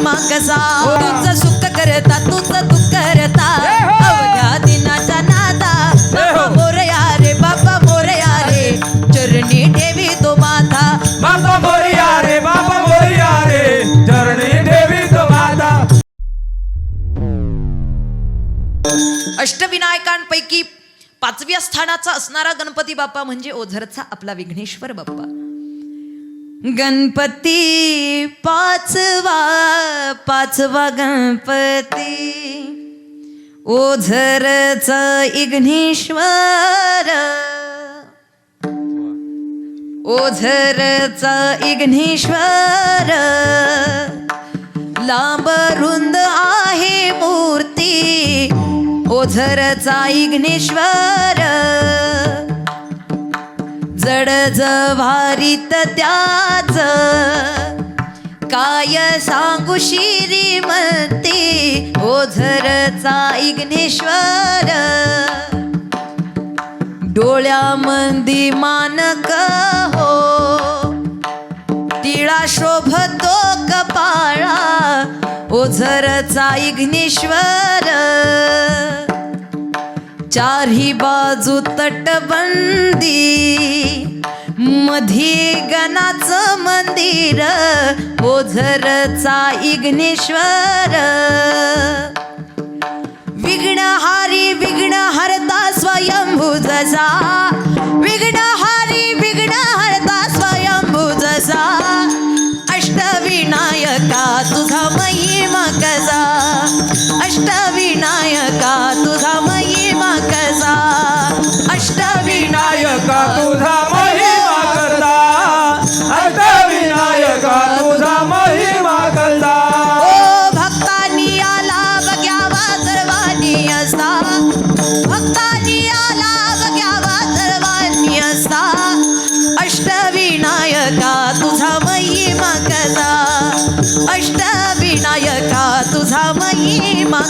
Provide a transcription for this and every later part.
महिमा कसा तुझं सुख करता तुझं दुःख करता. अवघ्या दिनाच्या नादा. बाबा मोरया रे बाबा मोरया रे चरणी ठेवी तो माथा बाबा मोरिया रे बाबा मोरिया रे चरणी ठेवी तो माता अष्टविनायकांपैकी पाचव्या स्थानाचा असणारा गणपती बाप्पा म्हणजे ओझरचा आपला विघ्नेश्वर बाप्पा. गणपती पाचवा पाचवा गणपती. ओझरचा इग्नेश्वर. ओझरचा इग्नेश्वर. लांब रुंद आहे मूर्ती. ओझरचा इग्नेश्वर. जड जवारीत त्याच. काय सांगू श्रीमंती? हो ओझरचा इग्नेश्वर. डोळ्यामंदी मानक हो. टिळा शोभतो कपाळा. हो ओझरचा इग्नेश्वर. चारही बाजू तटबंदी मधी गणाचं मंदिर ओझरचा इग्नेश्वर. विघ्नहारी विघ्न हरता स्वयंभू जसा विघ्नहारी विघ्न हरता स्वयंभू जसा. अष्टविनायका तुझा महिमा कसा? अष्टविना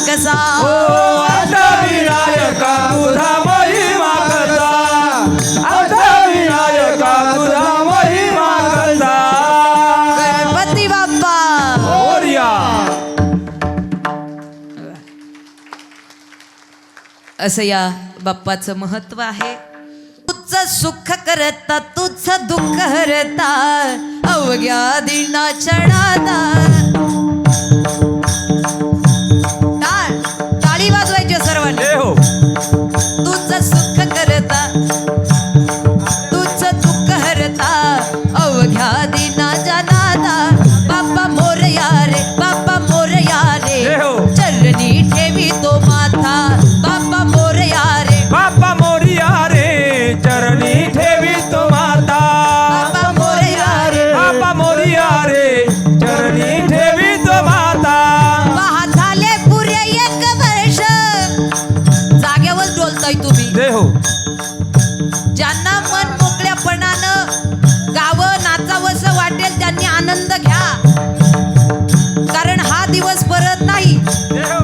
कसा ओ अष्टविनायका तुझा महिमा करता अष्टविनायका तुझा महिमा करता गणपती बाप्पा. मोरया असं या बाप्पाचं महत्त्व आहे. तुझं सुख करता तुझं दुःख हरता. अवघ्या दिनाच्या नादा चरणी ठेवी तो माथा. बाप्पा मोरया रे बाप्पा मोरिया रे चरणी ठेवी तो माता बाप्पा मोरया रे बाप्पा मोरिया रे चरणी ठेवी तो माता पहा झाले पुरे एक वर्ष. जाग्यावर डोलताय तुम्ही. जय दिवस परत नाही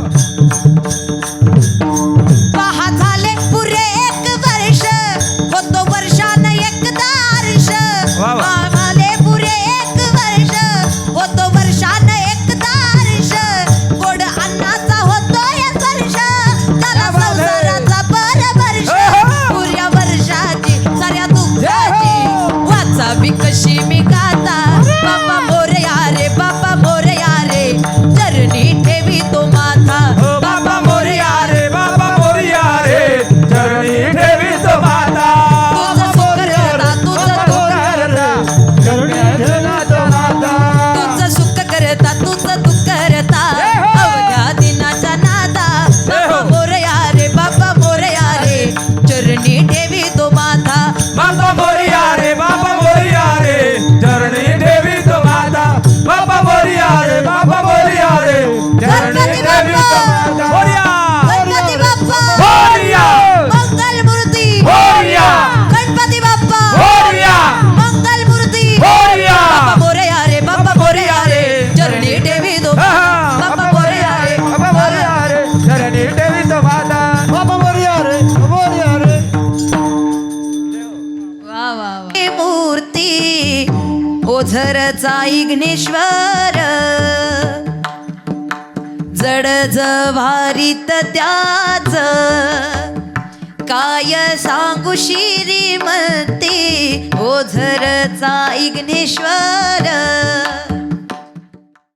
मूर्ती ओझरचा इग्नेश्वर. जड जभारित त्याच. काय सांगू श्रीमती? ओझरचा इग्नेश्वर.